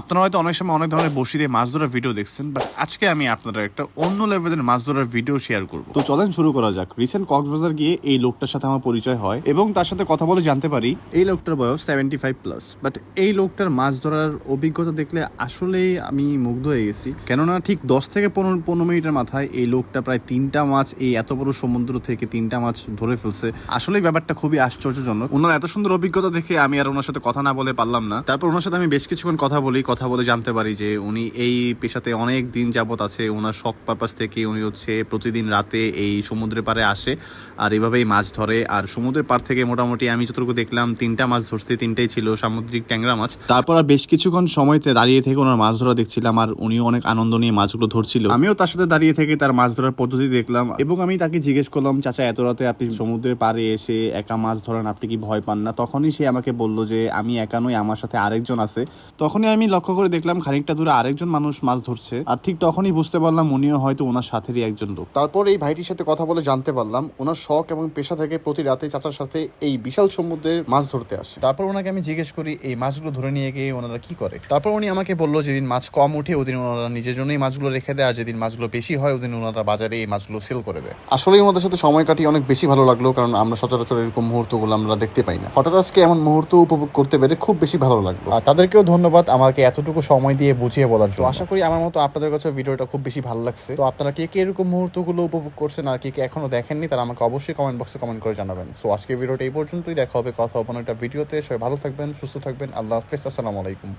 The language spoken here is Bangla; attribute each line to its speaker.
Speaker 1: আপনারা হয়তো অনেক সময় অনেক ধরনের বসি দিয়ে মাছ ধরার ভিডিও দেখছেন বাট আজকে আমি আপনাদের একটা অন্য লেভেলের মাছ ধরার ভিডিও শেয়ার করব। তো চলেন শুরু করা যাক। রিসেন্ট কক্সবাজার গিয়ে এই লোকটার সাথে আমার পরিচয় হয় এবং তার সাথে কথা বলে জানতে পারি, এই লোকটার বয়স সেভেন্টি ফাইভ প্লাস বাট এই লোকটার মাছ ধরার অভিজ্ঞতা দেখলে আসলেই আমি মুগ্ধ হয়ে গেছি। কেননা ঠিক দশ থেকে পনেরো পনেরো মিনিটের মাথায় এই লোকটা প্রায় তিনটা মাছ এই এত বড় সমুদ্র থেকে তিনটা মাছ ধরে ফেলছে। আসলেই ব্যাপারটা খুবই আশ্চর্যজনক। ওনার এত সুন্দর অভিজ্ঞতা দেখে আমি আর ওনার সাথে কথা না বলে পারলাম না। তারপর ওনার সাথে আমি বেশ কিছুক্ষণ কথা বলি কথা বলে জানতে পারি যে উনি এই পেশাতে অনেক দিন যাবৎ আছে ওনার শখ পারপাস থেকে উনি হচ্ছে প্রতিদিন রাতে এই সমুদ্রের পাড়ে আসে আর এভাবেই মাছ ধরে। আর সমুদ্রের পাড় থেকে মোটামুটি আমি যতটুকু দেখলাম তিনটা মাছ ধরতে তিনটাই ছিল সামুদ্রিক ট্যাংরা মাছ। তারপর আর বেশ কিছুক্ষণ সময়তে দাঁড়িয়ে থেকে ওনার মাছ ধরা দেখছিলাম আর উনিও অনেক আনন্দ নিয়ে মাছগুলো ধরছিল। আমিও তার সাথে দাঁড়িয়ে থেকে তার মাছ ধরার পদ্ধতি দেখলাম এবং আমি তাকে জিজ্ঞেস করলাম চাচা এত রাতে আপনি সমুদ্রের পাড়ে এসে একা মাছ ধরেন আপনি কি ভয় পান না? তখনই সে আমাকে বলল যে আমি একা নই আমার সাথে আরেকজন আছে। তখনই আমি লক্ষ্য করে দেখলাম খানিকটা দূরে আরেকজন মানুষ মাছ ধরছে। আর ঠিক তখনই বুঝতে পারলাম উনিও হয়তো ওনার সাথেরই একজন লোক। তারপর এই ভাইটির সাথে কথা বলে জানতে পারলাম ওনার শখ এবং পেশা থেকে প্রতি রাতে চাচার সাথে এই বিশাল সমুদ্রের মাছ ধরতে আসে। তারপর ওনাকে আমি জিজ্ঞেস করি এই মাছগুলো ধরে নিয়ে গিয়ে ওনারা কি করে? তারপর উনি আমাকে বলল যেদিন মাছ কম উঠে ওদিন ওনারা নিজের জন্যই মাছগুলো রেখে দেয় আর যেদিন মাছগুলো বেশি হয় ওদিন ওনারা বাজারে এই মাছগুলো সেল করে দেয়। আসলে ওনাদের সাথে সময় কাটিয়ে অনেক বেশি ভালো লাগল কারণ আমরা সচরাচর এরকম মুহূর্তগুলো আমরা দেখতে পাই না। হঠাৎ আজকে এমন মুহূর্ত উপভোগ করতে পেরে খুব বেশি ভালো লাগল। আর তাদেরকেও ধন্যবাদ আমাকে এতটুকু সময় দিয়ে বুঝিয়ে বলার জন্য। আশা করি আমার মতো আপনাদের কাছে ভিডিওটা খুব বেশি ভালো লাগছে। তো আপনারা কে কে এরকম মুহূর্তগুলো উপভোগ করছেন আর কে কে এখনও দেখেননি তারা আমাকে অবশ্যই কমেন্ট বক্সে কমেন্ট করে জানাবেন। সো আজকে ভিডিওটা এই পর্যন্তই। দেখা হবে কথা হবে একটা ভিডিওতে। সবাই ভালো থাকবেন সুস্থ থাকবেন। আল্লাহ হাফেজ। আসসালামু আলাইকুম।